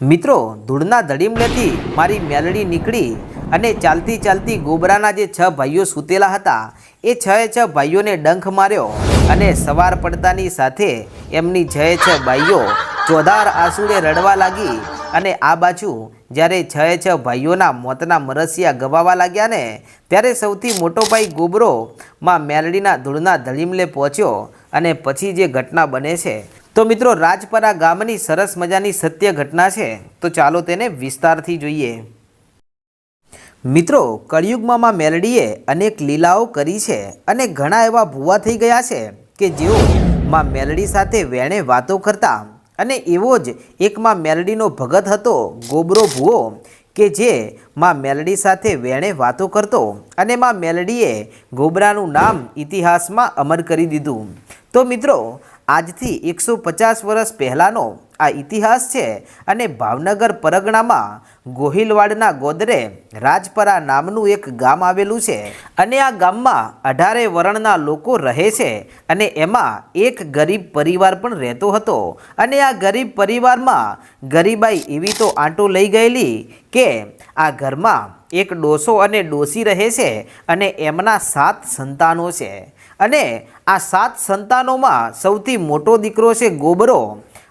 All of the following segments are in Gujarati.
મિત્રો, ધૂળના ધડીમલેથી મારી મેલડી નીકળી અને ચાલતી ચાલતી ગોબરાના જે છ ભાઈઓ સૂતેલા હતા, એ છ છ ભાઈઓને ડંખ માર્યો અને સવાર પડતાની સાથે એમની છ છ ભાઈઓ ચોધાર આંસુડે રડવા લાગી અને આ બાજુ જ્યારે છ છ ભાઈઓના મોતના મરસિયા ગવાવા લાગ્યા ને, ત્યારે સૌથી મોટો ભાઈ ગોબરો માં મેલડીના ધૂળના ધડીમલે પહોંચ્યો અને પછી જે ઘટના બને છે તો મિત્રો, રાજપરા ગામની સરસ મજાની સત્ય ઘટના છે. તો ચાલો તેને વિસ્તારથી જોઈએ. મિત્રો, કળિયુગમાં માં મેલડીએ અનેક લીલાઓ કરી છે અને ઘણા એવા ભૂવા થઈ ગયા છે કે જેઓ માં મેલડી સાથે વેણે વાતો કરતા અને એવો જ એક માં મેલડીનો ભગત હતો, ગોબરો ભૂવો, કે જે માં મેલડી સાથે વેણે વાતો કરતો અને માં મેલડીએ ગોબરાનું નામ ઇતિહાસમાં અમર કરી દીધું. તો મિત્રો આજથી એકસો પચાસ વર્ષ પહેલાંનો આ ઇતિહાસ છે અને ભાવનગર પરગણામાં ગોહિલવાડના ગોદરે રાજપરા નામનું એક ગામ આવેલું છે. અને આ ગામમાં અઢારે વર્ણના લોકો રહે છે અને એમાં એક ગરીબ પરિવાર પણ રહેતો હતો. અને આ ગરીબ પરિવારમાં ગરીબાઈ એવી તો આંટો લઈ ગયેલી કે આ ઘરમાં એક ડોસો અને ડોસી રહે છે અને એમના સાત સંતાનો છે. અને આ સાત સંતાનોમાં સૌથી મોટો દીકરો છે ગોબરો.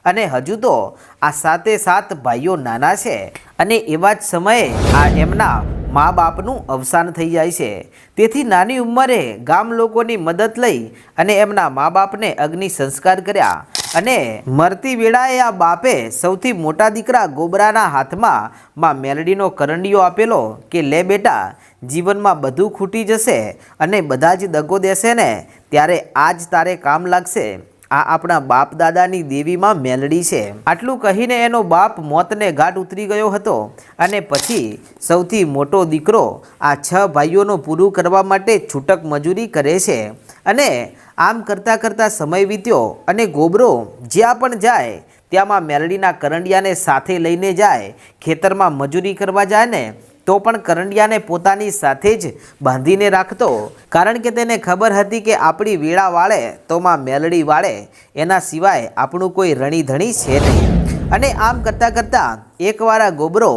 અને હજુ તો આ સાતે સાત ભાઈઓ નાના છે અને એવા જ સમયે આ એમના મા બાપનું અવસાન થઈ જાય છે. તેથી નાની ઉંમરે ગામ લોકોની મદદ લઈ અને એમના મા બાપને અગ્નિ સંસ્કાર કર્યા. અને મરતી વેળાએ આ બાપે સૌથી મોટા દીકરા ગોબરાના હાથમાં માં મેલડીનો કરંડિયો આપેલો કે, લે બેટા જીવનમાં બધું ખૂટી જશે અને બધા જ દગો દેશે ને, ત્યારે આજ તારે કામ લાગશે. આ આપણા બાપ દાદાની દેવીમાં મેલડી છે. આટલું કહીને એનો બાપ મોતને ઘાટ ઉતરી ગયો હતો અને પછી સૌથી મોટો દીકરો આ છ ભાઈઓનું પૂરું કરવા માટે છૂટક મજૂરી કરે છે. અને આમ કરતાં કરતાં સમય વીત્યો અને ગોબરો જ્યાં પણ જાય, ત્યાંમાં મેલડીના કરંડિયાને સાથે લઈને જાય, ખેતરમાં મજૂરી કરવા જાય ને તો પણ કરંડિયાને પોતાની સાથે જ બાંધીને રાખતો. કારણ કે તેને ખબર હતી કે આપણી વેળા વાળે તો માં મેલડી વાળે, એના સિવાય આપણું કોઈ રણીધણી છે નહીં. અને આમ કરતાં કરતાં એકવાર આ ગોબરો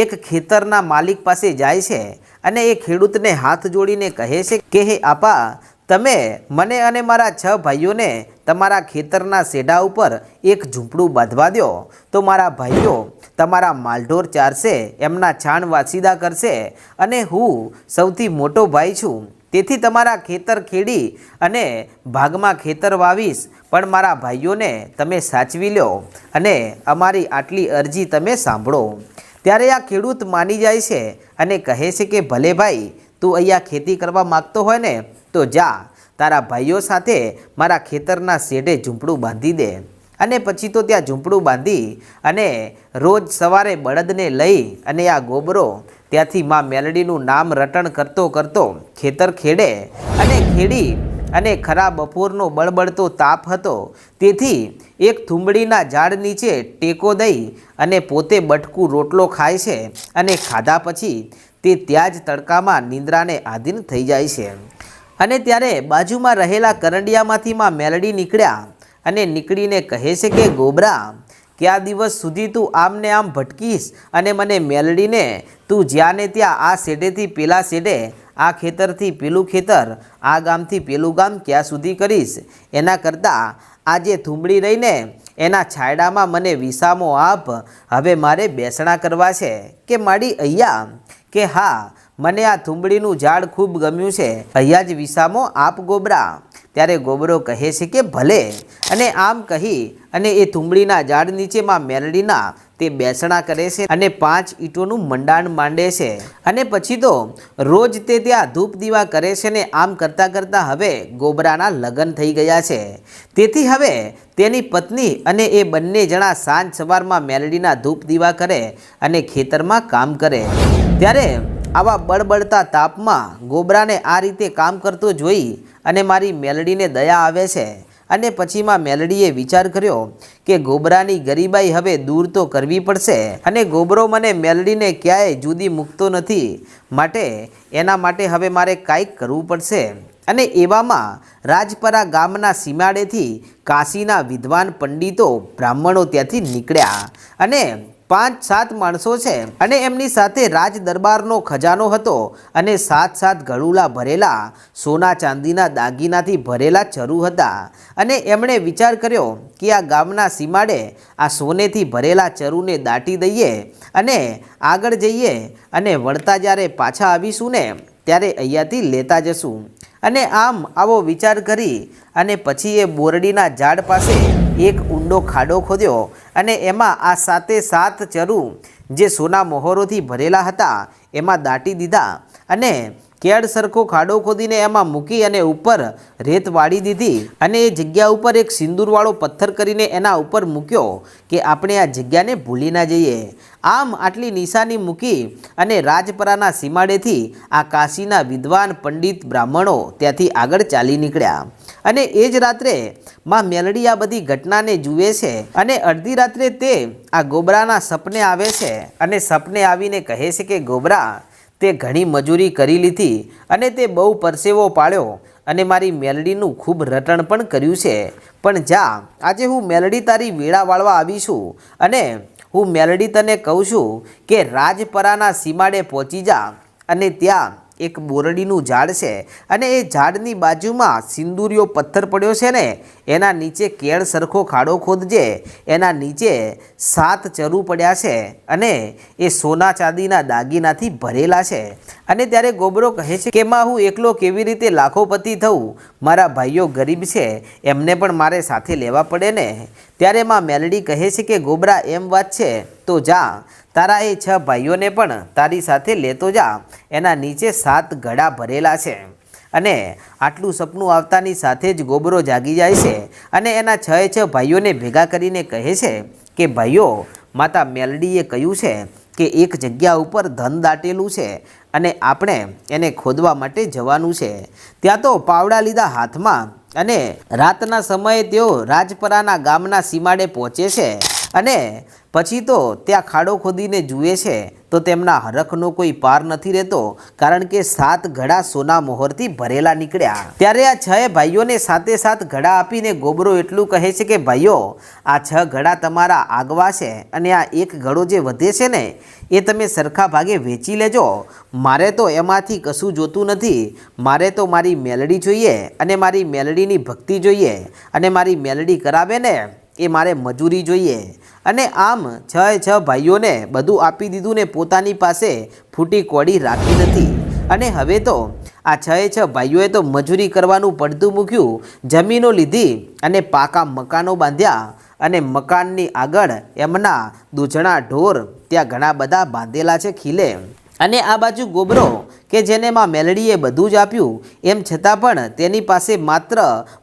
એક ખેતરના માલિક પાસે જાય છે અને એ ખેડૂતને હાથ જોડીને કહે છે કે, હે આપા, તમે મને અને મારા છ ભાઈઓને તમારા ખેતરના સેડા ઉપર એક ઝૂંપડું બાંધવા દો તો મારા ભાઈઓ તમારા માલઢોર ચારશે, એમના છાણ વાસીદા કરશે અને હું સૌથી મોટો ભાઈ છું. તેથી તમારા ખેતર ખેડી અને ભાગમાં ખેતર વાવીશ. પણ મારા ભાઈઓને તમે સાચવી લો અને અમારી આટલી અરજી તમે સાંભળો. ત્યારે આ ખેડૂત માની જાય છે અને કહે છે કે, ભલે ભાઈ, તું અહીંયા ખેતી કરવા માગતો હોય ને, તો જા. તારા ભાઈઓ સાથે મારા ખેતરના શેઢે ઝૂંપડું બાંધી દે. અને પછી તો ત્યાં ઝૂંપડું બાંધી અને રોજ સવારે બળદને લઈ અને આ ગોબરો ત્યાંથી માં મેલડીનું નામ રટણ કરતો કરતો ખેતર ખેડે અને ખેડી અને ખરા બપોરનો બળબડતો તાપ હતો. તેથી એક થુંબડીના ઝાડ નીચે ટેકો દઈ અને પોતે બટકું રોટલો ખાય છે અને ખાધા પછી તે ત્યાં જ તડકામાં નિંદ્રાને આધીન થઈ જાય છે. અને ત્યારે બાજુમાં રહેલા કરંડિયામાંથી માં મેલડી નીકળ્યા અને નીકળીને કહે છે કે, ગોબરા, ક્યાં દિવસ સુધી તું આમને આમ ભટકીશ? અને મને મેલડીને, તું જ્યાં ને ત્યાં આ શેઢેથી પેલા શેઢે આ ખેતરથી પેલું ખેતર, આ ગામથી પેલું ગામ ક્યાં સુધી કરીશ? એના કરતાં આ જે થૂંબડી રહીને એના છાયડામાં મને વિસામો આપ. હવે મારે બેસણા કરવા છે કે માડી અહીંયા કે હા, મને આ થૂંબડીનું ઝાડ ખૂબ ગમ્યું છે. અહીંયા જ વિસામો આપ, ગોબરા. ત્યારે ગોબરો કહે છે કે ભલે. અને આમ કહી અને એ થૂંબડીના ઝાડ નીચેમાં મેરડીના તે બેસણા કરે છે અને પાંચ ઈંટોનું મંડાણ માંડે છે. અને પછી તો રોજ તે ત્યાં ધૂપ દીવા કરે છે ને આમ કરતાં કરતાં હવે ગોબરાના લગ્ન થઈ ગયા છે. તેથી હવે તેની પત્ની અને એ બંને જણા સાંજ સવારમાં મેલડીના ધૂપ દીવા કરે અને ખેતરમાં કામ કરે. ત્યારે આવા બળબડતા તાપમાં ગોબરાને આ રીતે કામ કરતો જોઈ અને મારી મેલડીને દયા આવે છે. અને પછીમાં મેલડીએ વિચાર કર્યો કે ગોબરાની ગરીબાઈ હવે દૂર તો કરવી પડશે અને ગોબરો મને મેલડીને ક્યાંય જુદી મૂકતો નથી માટે એના માટે હવે મારે કાંઈક કરવું પડશે. અને એવામાં રાજપરા ગામના સીમાડેથી કાશીના વિદ્વાન પંડિતો બ્રાહ્મણો ત્યાંથી નીકળ્યા અને પાંચ સાત માણસો છે. અને એમની સાથે રાજ દરબારનો ખજાનો હતો અને સાત સાત ગળુલા ભરેલા, સોના ચાંદીના દાગીનાથી ભરેલા ચરુ હતા. અને એમણે વિચાર કર્યો કે આ ગામના સીમાડે આ સોનેથી ભરેલા ચરુને દાટી દઈએ અને આગળ જઈએ અને વળતા જ્યારે પાછા આવીશું ને, ત્યારે અહીંયાથી લેતા જશું. અને આમ આવો વિચાર કરી અને પછી એ બોરડીના ઝાડ પાસે એક ઊંડો ખાડો ખોદ્યો અને એમાં આ સાતે સાત ચરુ જે સોના મોહરોથી ભરેલા હતા, એમાં દાટી દીધા અને કેળ સરખો ખાડો ખોદીને એમાં મૂકી અને ઉપર રેત વાળી દીધી અને એ જગ્યા ઉપર એક સિંદૂરવાળો પથ્થર કરીને એના ઉપર મૂક્યો કે આપણે આ જગ્યાને ભૂલી ના જઈએ. આમ આટલી નિશાની મૂકી અને રાજપરાના સીમાડેથી આ કાશીના વિદ્વાન પંડિત બ્રાહ્મણો ત્યાંથી આગળ ચાલી નીકળ્યા. અને એ જ રાત્રે માં મેલડી આ બધી ઘટનાને જુએ છે અને અડધી રાત્રે તે આ ગોબરાના સપને આવે છે અને સપને આવીને કહે છે કે, ગોબરા, તે ઘણી મજૂરી કરી લીધી અને તે બહુ પરસેવો પાડ્યો અને મારી મેલડીનું ખૂબ રટણ પણ કર્યું છે. પણ જા, આજે હું મેલડી તારી વેળા વાળવા આવી છું અને હું મેલડી તને કહું છું કે, રાજપરાના સીમાડે પહોંચી જા અને ત્યાં એક બોરડીનું ઝાડ છે અને એ ઝાડની બાજુમાં સિંદુરિયો પથ્થર પડ્યો છે ને એના નીચે કેળ સરખો ખાડો ખોદજે, એના નીચે સાત ચરુ પડ્યા છે અને એ સોના ચાંદીના દાગીનાથી ભરેલા છે. અને ત્યારે ગોબરો કહે છે કે, માં, હું એકલો કેવી રીતે લાખોપતિ થઉં? મારા ભાઈઓ ગરીબ છે, એમને પણ મારે સાથે લેવા પડે ને. ત્યારે માં મેલડી કહે છે કે, ગોબરા, એમ વાત છે, તો જા. તારા એ છ ભાઈઓને પણ તારી સાથે લેતો જા. એના નીચે સાત ઘડા ભરેલા છે. અને આટલું સપનું આવતાની સાથે જ ગોબરો જાગી જાય છે અને એના છ છ ભાઈઓને ભેગા કરીને કહે છે કે, ભાઈઓ, માતા મેલડીએ કહ્યું છે કે એક જગ્યા ઉપર ધન દાટેલું છે અને આપણે એને ખોદવા માટે જવાનું છે. ત્યાં તો પાવડા લીધા હાથમાં અને રાતના સમયે તેઓ રાજપરાના ગામના સીમાડે પહોંચે છે અને પછી તો ત્યાં ખાડો ખોદીને જુએ છે. તો તેમના હરખનો કોઈ પાર નથી રહેતો, કારણ કે સાત ઘડા સોના મોહરથી ભરેલા નીકળ્યા. ત્યારે આ છ ભાઈઓને સાતે સાત ઘડા આપીને ગોબરો એટલું કહે છે કે, ભાઈઓ, આ છ ઘડા તમારા આગવા છે અને આ એક ઘડો જે વધે છે ને, એ તમે સરખા ભાગે વેચી લેજો. મારે તો એમાંથી કશું જોતું નથી. મારે તો મારી મેલડી જોઈએ અને મારી મેલડીની ભક્તિ જોઈએ અને મારી મેલડી કરાવે ને, એ મારે મજૂરી જોઈએ. અને આમ છ છ ભાઈઓને બધું આપી દીધું ને પોતાની પાસે ફૂટી કોડી રાખી નથી. અને હવે તો આ છ છ ભાઈઓએ તો મજૂરી કરવાનું પડતું મૂક્યું. જમીનો લીધી અને પાકા મકાનો બાંધ્યા અને મકાનની આગળ એમના દૂધણા ઢોર ત્યાં ઘણા બધા બાંધેલા છે ખીલે. અને આ બાજુ ગોબરો, કે જેને માં મેલડીએ બધું જ આપ્યું, એમ છતાં પણ તેની પાસે માત્ર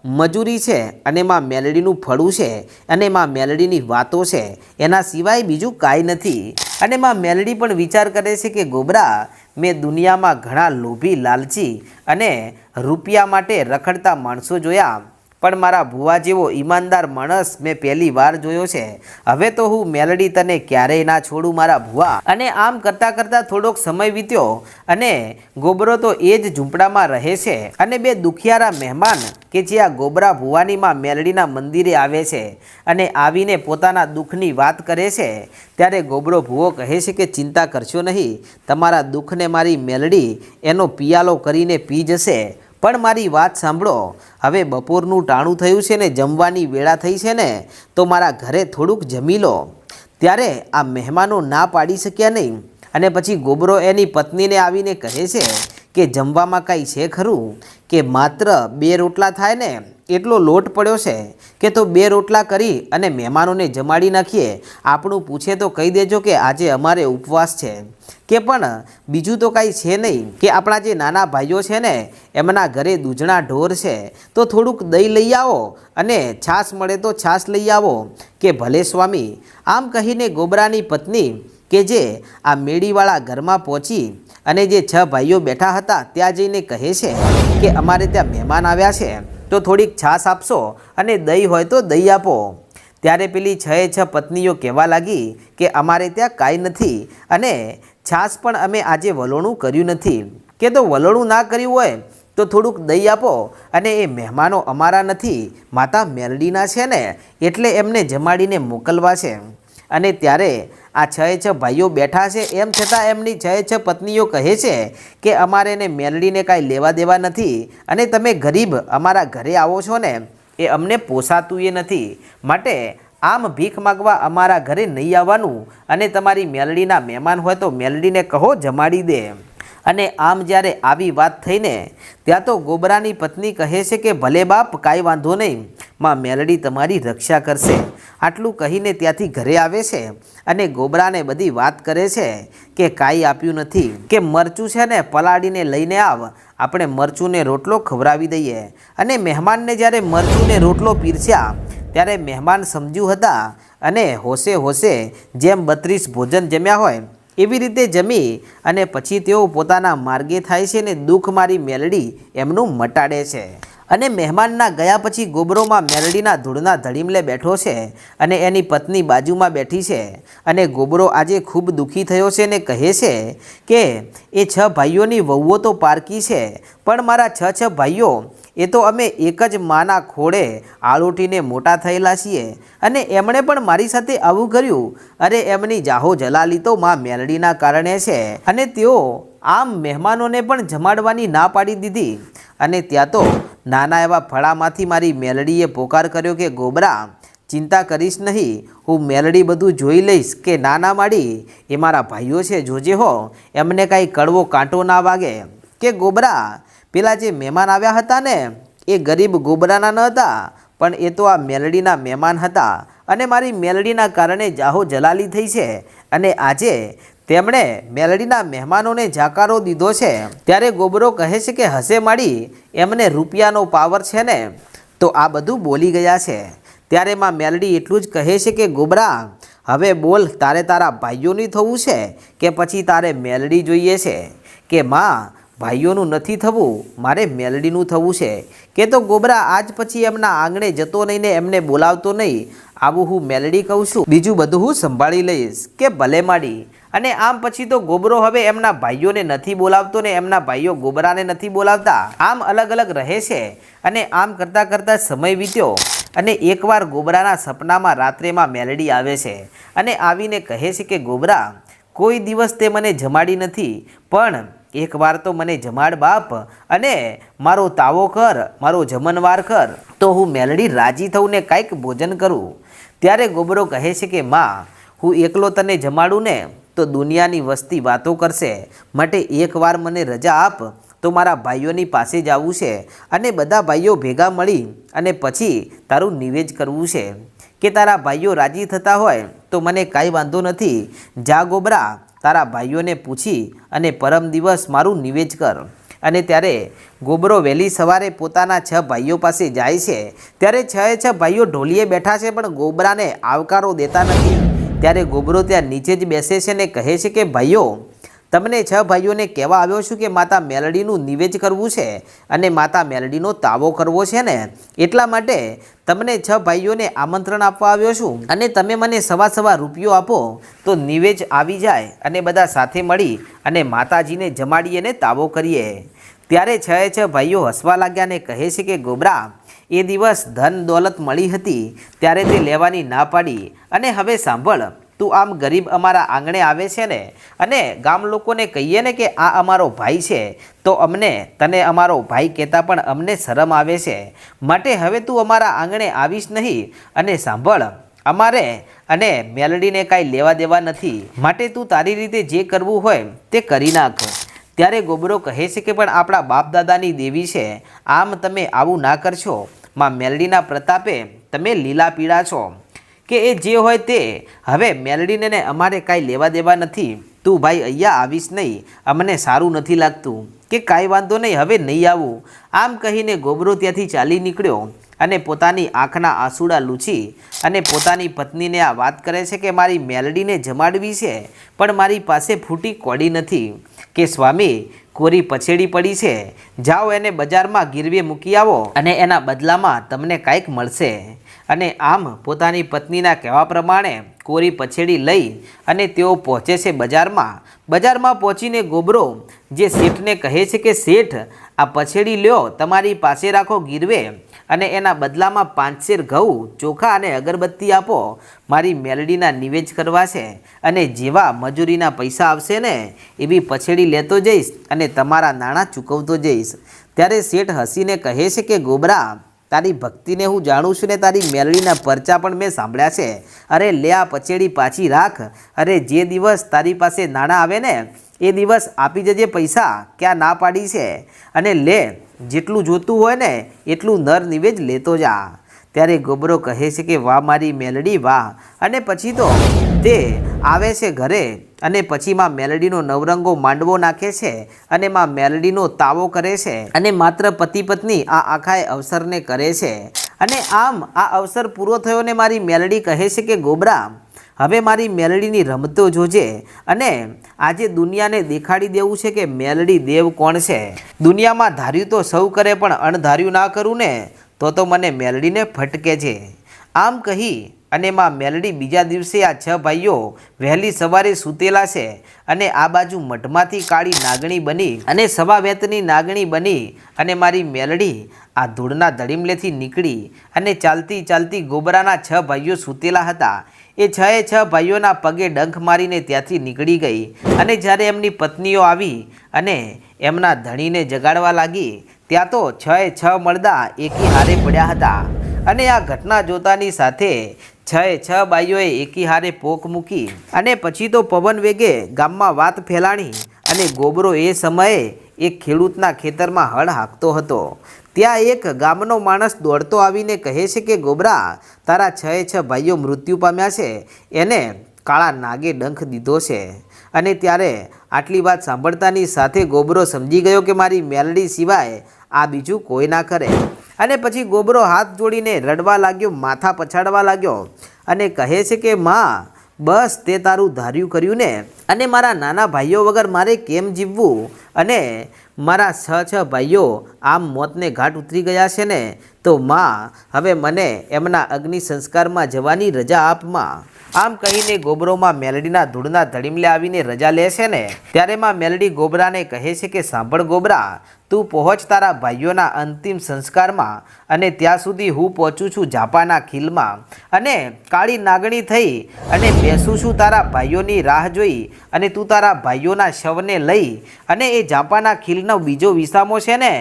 મજૂરી છે અને માં મેલડીનું ફળું છે અને માં મેલડીની વાતો છે. એના સિવાય બીજું કાંઈ નથી. અને માં મેલડી પણ વિચાર કરે છે કે ગોબરા, મેં દુનિયામાં ઘણા લોભી લાલચી અને રૂપિયા માટે રખડતા માણસો જોયા. પણ મારા ભુવા જેવો ઈમાનદાર માણસ મેં પહેલી વાર જોયો છે. હવે તો હું મેલડી તને ક્યારેય ના છોડું મારા ભુવા. અને આમ કરતાં કરતાં થોડોક સમય વીત્યો અને ગોબરો તો એ જ ઝૂંપડામાં રહે છે. અને બે દુખિયારા મહેમાન કે જે આ ગોબરા ભુવાનીમાં મેલડીના મંદિરે આવે છે અને આવીને પોતાના દુઃખની વાત કરે છે, ત્યારે ગોબરો ભુવો કહે છે કે ચિંતા કરશો નહીં, તમારા દુઃખને મારી મેલડી એનો પિયાલો કરીને પી જશે. પણ મારી વાત સાંભળો હવે બપોરનું ટાણું થયું છે ને જમવાની વેળા થઈ છે ને, તો મારા ઘરે થોડુંક જમી લો. ત્યારે આ મહેમાનો ના પાડી શક્યા નહીં. અને પછી ગોબરો એની પત્નીને આવીને કહે છે કે જમવામાં કાંઈ છે ખરું? કે માત્ર બે રોટલા થાય ને એટલો લોટ પડ્યો છે કે તો બે રોટલા કરી અને મહેમાનોને જમાડી નાખીએ. આપણું પૂછે તો કહી દેજો કે આજે અમારે ઉપવાસ છે. કે પણ બીજું તો કાંઈ છે નહીં કે આપણા જે નાના ભાઈઓ છે ને, એમના ઘરે દૂધણા ઢોર છે, તો થોડુંક દહીં લઈ આવો અને છાશ મળે તો છાશ લઈ આવો. કે ભલે સ્વામી, આમ કહીને ગોબરાની પત્ની કે જે આ મેળીવાળા ઘરમાં પહોંચી અને જે છ ભાઈઓ બેઠા હતા, ત્યાં જઈને કહે છે કે અમારે ત્યાં મહેમાન આવ્યા છે. તો થોડીક છાશ આપશો અને દહીં હોય તો દહીં આપો. ત્યારે પેલી છ છ પત્નીઓ કહેવા લાગી કે અમારે ત્યાં કાંઈ નથી અને છાશ પણ અમે આજે વલોણું કર્યું નથી. કે તો વલોણું ના કર્યું હોય તો થોડુંક દહીં આપો અને એ મહેમાનો અમારા નથી, માતા મેલડીના છે ને, એટલે એમને જમાડીને મોકલવા છે. અને ત્યારે આ છ છ ભાઈઓ બેઠા છે, એમ છતાં એમની છ છ પત્નીઓ કહે છે કે અમારે એને મેલડીને કાંઈ લેવા દેવા નથી અને તમે ગરીબ અમારા ઘરે આવો છો ને, એ અમને પોસાતું એ નથી. માટે આમ ભીખ માગવા અમારા ઘરે નહીં આવવાનું અને તમારી મેલડીના મહેમાન હોય તો મેલડીને કહો, જમાડી દે. અને આમ જ્યારે આવી વાત થઈને ત્યાં તો ગોબરાની પત્ની કહે છે કે, ભલે બાપ, કાંઈ વાંધો નહીં. માં મેલડી તમારી રક્ષા કરશે. આટલું કહીને ત્યાંથી ઘરે આવે છે અને ગોબરાને બધી વાત કરે છે કે, કાંઈ આપ્યું નથી. કે મરચું છે ને, પલાળીને લઈને આવ. આપણે મરચુંને રોટલો ખવડાવી દઈએ. અને મહેમાનને જ્યારે મરચુંને રોટલો પીરસ્યા, ત્યારે મહેમાન સમજ્યું હતા અને હોશે હોશે જેમ બત્રીસ ભોજન જમ્યા હોય એવી રીતે જમી અને પછી તેઓ પોતાના માર્ગે થાય છે ને દુઃખ મારી મેલડી એમનું મટાડે છે. અને મહેમાનના ગયા પછી ગોબરોમાં મેલડીના ધૂળના ધડીમલે બેઠો છે અને એની પત્ની બાજુમાં બેઠી છે. અને ગોબરો આજે ખૂબ દુઃખી થયો છે ને કહે છે કે, એ છ ભાઈઓની વહુઓ તો પારકી છે, પણ મારા છ છ ભાઈઓ એ તો અમે એક જ માના ખોળે આળોટીને મોટા થયેલા છીએ અને એમણે પણ મારી સાથે આવું કર્યું. અરે, એમની જાહો જલાલી તો માં મેલડીના કારણે છે અને તેઓ આમ મહેમાનોને પણ જમાડવાની ના પાડી દીધી. અને ત્યાં તો નાના એવા ફળામાંથી મારી મેલડીએ પોકાર કર્યો કે, ગોબરા, ચિંતા કરીશ નહીં. હું મેલડી બધું જોઈ લઈશ કે નાના માડી? એ મારા ભાઈઓ છે, જોજે હો. એમને કાંઈ કડવો કાંટો ના વાગે. કે, ગોબરા પેલા જે મહેમાન આવ્યા હતા ને, એ ગરીબ ગોબરાના ન હતા, પણ એ તો આ મેલડીના મહેમાન હતા. અને મારી મેલડીના કારણે જાહો જલાલી થઈ છે. અને આજે તેમણે મેલડીના મહેમાનોને જાકારો દીધો છે. ત્યારે ગોબરો કહે છે કે હસે માડી, એમને રૂપિયાનો પાવર છે ને. તો આ બધું બોલી ગયા છે. ત્યારે માં મેલડી એટલું જ કહે છે કે, ગોબરા, હવે બોલ, તારે તારા ભાઈઓની થવું છે કે પછી તારે મેલડી જોઈએ છે? કે માં ભાઈઓનું નથી થવું, મારે મેલડીનું થવું છે. કે તો ગોબરા આજ પછી એમના આંગણે જતો નહીં ને એમને બોલાવતો નહીં. આવું હું મેલડી કહું છું. બીજું બધું હું સંભાળી લઈશ, કે ભલે માડી. અને આમ પછી તો ગોબરો હવે એમના ભાઈઓને નથી બોલાવતો ને એમના ભાઈઓ ગોબરાને નથી બોલાવતા. આમ અલગ અલગ રહે છે. અને આમ કરતાં કરતાં સમય વીત્યો. અને એકવાર ગોબરાના સપનામાં રાત્રેમાં મેલડી આવે છે. અને આવીને કહે છે કે ગોબરા, કોઈ દિવસ તે મને જમાડી નથી. પણ એકવાર તો મને જમાડ બાપ અને મારો તાવો કર, મારો જમનવાર કર. તો હું મેલડી રાજી થઉં ને કાંઈક ભોજન કરું. ત્યારે ગોબરો કહે છે કે, માં, હું એકલો તને જમાડું ને તો દુનિયાની વસ્તી વાતો કરશે. માટે એકવાર મને રજા આપ. તો મારા ભાઈઓની પાસે જ આવવું છે અને બધા ભાઈઓ ભેગા મળી અને પછી તારું નિવેજ કરવું છે. કે તારા ભાઈઓ રાજી થતા હોય તો મને કાંઈ વાંધો નથી. જા ગોબરા તારા ભાઈઓને પૂછી અને પરમ દિવસ મારું નિવેજ કર. અને ત્યારે ગોબરો વહેલી સવારે પોતાના છ ભાઈઓ પાસે જાય છે. ત્યારે છ છ ભાઈઓ ઢોલીએ બેઠા છે પણ ગોબરાને આવકારો દેતા નથી. ત્યારે ગોબરો ત્યાં નીચે જ બેસે છે અને કહે છે કે, ભાઈઓ તમને છ ભાઈઓને કહેવા આવ્યો છું કે માતા મેલડીનું નિવેદ કરવું છે અને માતા મેલડીનો તાવો કરવો છે ને, એટલા માટે તમને છ ભાઈઓને આમંત્રણ આપવા આવ્યો છું. અને તમે મને સવા સવા રૂપિયો આપો, તો નિવેજ આવી જાય અને બધા સાથે મળી અને માતાજીને જમાડીએ ને તાવો કરીએ. ત્યારે છ છ ભાઈઓ હસવા લાગ્યા ને કહે છે કે, ગોબરા, એ દિવસ ધન દોલત મળી હતી, ત્યારે તે લેવાની ના પાડી. અને હવે સાંભળ તું આમ ગરીબ અમારા આંગણે આવે છે ને? અને ગામ લોકોને કહીએ ને કે આ અમારો ભાઈ છે, તો અમને, તને અમારો ભાઈ કહેતા પણ અમને શરમ આવે છે. માટે હવે તું અમારા આંગણે આવીશ નહીં અને સાંભળ, અમારે અને મેલડીને કાંઈ લેવા દેવા નથી. માટે તું તારી રીતે જે કરવું હોય તે કરી નાખ. ત્યારે ગોબરો કહે છે કે પણ આપણા બાપ દાદાની દેવી છે, આમ તમે આવું ના કરશો. માં મેલડીના પ્રતાપે તમે લીલા પીળા છો. કે એ જે હોય તે. હવે મેલડીને ને અમારે કાંઈ લેવા દેવા નથી. તું ભાઈ અહીંયા આવીશ નહીં. અમને સારું નથી લાગતું. કે કાંઈ વાંધો નહીં, હવે નહીં આવું. આમ કહીને ગોબરો ત્યાંથી ચાલી નીકળ્યો અને પોતાની આંખના આંસુડા લૂછી અને પોતાની પત્નીને આ વાત કરે છે કે મારી મેલડીને જમાડવી છે, પણ મારી પાસે ફૂટી કોડી નથી. કે સ્વામી, કોરી પછેડી પડી છે. જાઓ એને બજારમાં ગીરવે મૂકી આવો અને એના બદલામાં તમને કાંઈક મળશે. અને આમ પોતાની પત્નીના કહેવા પ્રમાણે કોરી પછેડી લઈ અને તેઓ પહોંચે છે બજારમાં. બજારમાં પહોંચીને ગોબરો જે શેઠને કહે છે કે, શેઠ, આ પછેડી લ્યો, તમારી પાસે રાખો ગીરવે અને એના બદલામાં પાંચસેર ઘઉં, ચોખા અને અગરબત્તી આપો. મારી મેલડીના નિવેજ કરવા છે અને જેવા મજૂરીના પૈસા આવશે ને, એવી પછેડી લેતો જઈશ અને તમારા નાણાં ચૂકવતો જઈશ. ત્યારે શેઠ હસીને કહે છે કે, ગોબરા તારી ભક્તિને હું જાણું છું ને તારી મેલડીના પરચા પણ મેં સાંભળ્યા છે. અરે લે આ પછેડી પાછી રાખ. અરે જે દિવસ તારી પાસે નાણાં આવે ને, એ દિવસ આપી જજે પૈસા, ક્યાં ના પાડી છે. અને લે, જેટલું જોતું હોય ને, એટલું નર નિવેજ લેતો જા. ત્યારે ગોબરો કહે છે કે, વાહ મારી મેલડી, વાહ. અને પછી તો તે આવે છે ઘરે અને પછી માં મેલડીનો નવરંગો માંડવો નાખે છે અને માં મેલડીનો તાવો કરે છે અને માત્ર પતિ પત્ની આ આખાએ અવસરને કરે છે. અને આમ આ અવસર પૂરો થયો ને મારી મેલડી કહે છે કે, ગોબરા, હવે મારી મેલડીની રમતો જોજે અને આજે દુનિયાને દેખાડી દેવું છે કે મેલડી દેવ કોણ છે. દુનિયામાં ધાર્યું તો સૌ કરે પણ અણધાર્યું ના કરું ને, તો તો મને મેલડીને ફટકે છે. આમ કહી અને માં મેલડી બીજા દિવસે આ છ ભાઈઓ વહેલી સવારે સૂતેલા છે અને આ બાજુ મઢમાંથી કાળી નાગણી બની અને સવા વેતની નાગણી બની અને મારી મેલડી આ ધૂળના ધડીમલેથી નીકળી અને ચાલતી ચાલતી ગોબરાના છ ભાઈઓ સૂતેલા હતા. એ છ છ ભાઈઓના પગે ડંખ મારીને ત્યાંથી નીકળી ગઈ અને જ્યારે એમની પત્નીઓ આવી અને એમના ધણીને જગાડવા લાગી, ત્યાં તો છ છ મળદા એકી હારે પડ્યા હતા. અને આ ઘટના જોતાની સાથે છ છ બાઈઓએ એકી હારે પોક મૂકી અને પછી તો પવન વેગે ગામમાં વાત ફેલાણી અને ગોબરો એ સમયે એક ખેડૂતના ખેતરમાં હળ હાંકતો હતો. ત્યાં એક ગામનો માણસ દોડતો આવીને કહે છે કે, ગોબરા, તારા છ છ ભાઈઓ મૃત્યુ પામ્યા છે. એને કાળા નાગે ડંખ દીધો છે. અને ત્યારે આટલી વાત સાંભળતાની સાથે ગોબરો સમજી ગયો કે મારી મેલડી સિવાય આ બીજું કોઈ ના કરે. અને પછી ગોબરો હાથ જોડીને રડવા લાગ્યો, માથા પછાડવા લાગ્યો અને કહે છે કે, માં, બસ તે તારું ધાર્યું કર્યું ને? અને મારા નાના ભાઈઓ વગર મારે કેમ જીવવું? અને મારા છ છ ભાઈઓ આમ મોતને ઘાટ ઉતરી ગયા છે ને? તો માં, હવે મને એમના અગ્નિ સંસ્કારમાં જવાની રજા આપમાં આમ કહીને ગોબરોમાં મેલડીના ધૂળના ધડીમલે આવીને રજા લે છે ને? ત્યારે માં મેલડી ગોબરાને કહે છે કે, સાંભળ ગોબરા તું પહોંચ તારા ભાઈઓના અંતિમ સંસ્કારમાં અને ત્યાં સુધી હું પહોંચું છું જાપાના ખીલમાં. અને કાળી નાગણી થઈ અને બેસું છું તારા ભાઈઓની રાહ જોઈ અને તું તારા ભાઈઓના શવને લઈ અને એ જાપાના ખીલનો બીજો વિસામો છે ને,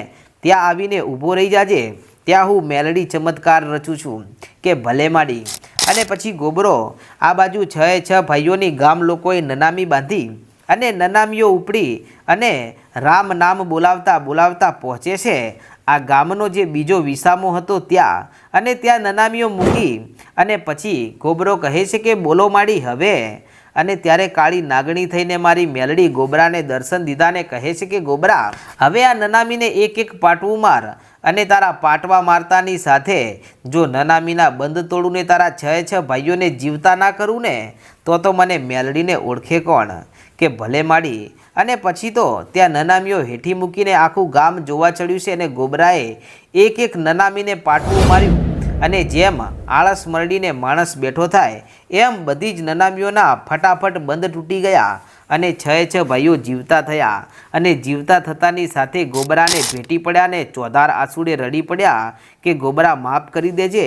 ત્યાં આવીને ઊભો રહી જાજે. ત્યાં હું મેલડી ચમત્કાર રચું છું કે ભલે માડી. અને પછી ગોબરો, આ બાજુ છ છ ભાઈઓની ગામ લોકોએ નનામી બાંધી અને નનામીઓ ઉપડી અને રામ નામ બોલાવતા બોલાવતા પહોંચે છે. આ ગામનો જે બીજો વિસામો હતો ત્યાં અને ત્યાં નનામીઓ મૂકી અને પછી ગોબરો કહે છે કે, બોલો માડી, હવે. અને ત્યારે કાળી નાગણી થઈને મારી મેલડી ગોબરાને દર્શન દીધાને કહે છે કે, ગોબરા, હવે આ નનામીને એક એક પાટવું માર અને તારા પાટવા મારતાની સાથે જો નનામીના બંધ તોડુંને તારા છ છ ભાઈઓને જીવતા ના કરું ને તો તો મને મેલડીને ઓળખે કોણ? કે ભલે માડી અને પછી તો ત્યાં નનામીઓ હેઠી મૂકીને આખું ગામ જોવા ચડ્યું છે અને ગોબરાએ એક એક નનામીને પાટવું માર્યું. અને જેમ આળસ મરડીને માણસ બેઠો થાય, એમ બધી જ નનામીઓના ફટાફટ બંધ તૂટી ગયા અને છ છ ભાઈઓ જીવતા થયા. અને જીવતા થતાની સાથે ગોબરાને ભેટી પડ્યા ને ચોધાર આંસુડે રડી પડ્યા કે, ગોબરા, માફ કરી દેજે.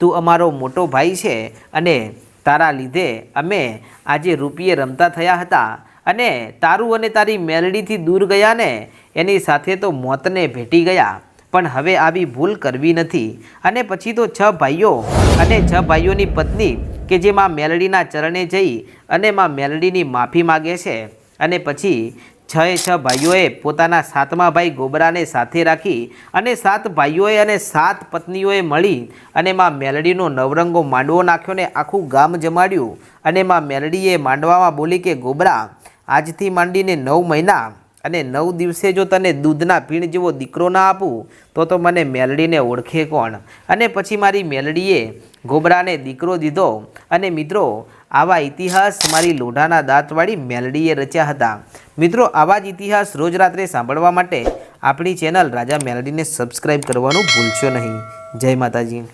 તું અમારો મોટો ભાઈ છે અને તારા લીધે અમે આજે રૂપિયે રમતા થયા હતા. અને તારું અને તારી મેલડીથી દૂર ગયા ને એની સાથે તો મોતને ભેટી ગયા. પણ હવે આવી ભૂલ કરવી નથી. અને પછી તો છ ભાઈઓ અને છ ભાઈઓની પત્ની કે જે માં મેલડીના ચરણે જઈ અને માં મેલડીની માફી માગે છે. અને પછી છ એ છ ભાઈઓએ પોતાના સાતમા ભાઈ ગોબરાને સાથે રાખી અને સાત ભાઈઓએ અને સાત પત્નીઓએ મળી અને માં મેલડીનો નવરંગો માંડવો નાખ્યો ને આખું ગામ જમાડ્યું. અને માં મેલડીએ માંડવામાં બોલી કે, ગોબરા આજથી માંડીને નવ મહિના અને નવ દિવસે જો તને દૂધના પીણ જેવો દીકરો ના આપું, તો તો મને મેલડીને ઓળખે કોણ? અને પછી મારી મેલડીએ ગોબરાને દીકરો દીધો અને મિત્રો, આવા ઇતિહાસ મારી લોઢાના દાંતવાળી મેલડીએ રચ્યા હતા. મિત્રો, આવા જ ઇતિહાસ રોજ રાત્રે સાંભળવા માટે આપણી ચેનલ રાજા મેલડીને સબસ્ક્રાઈબ કરવાનું ભૂલશો નહીં. જય માતાજી.